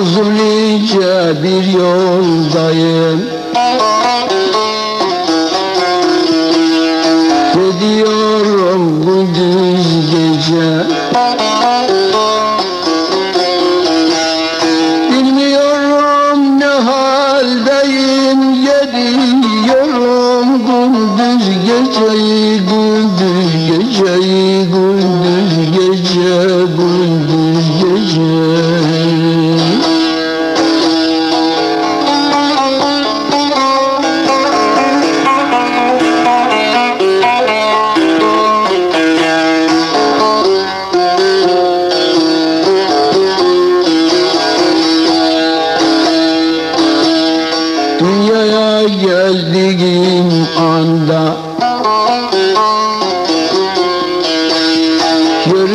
Uzunlice bir yoldayım. Gidiyorum bu düz gece? Bilmiyorum ne haldeyim Gidiyorum gündüz geceyi Gündüz geceyi. Dünyaya geldiğim anda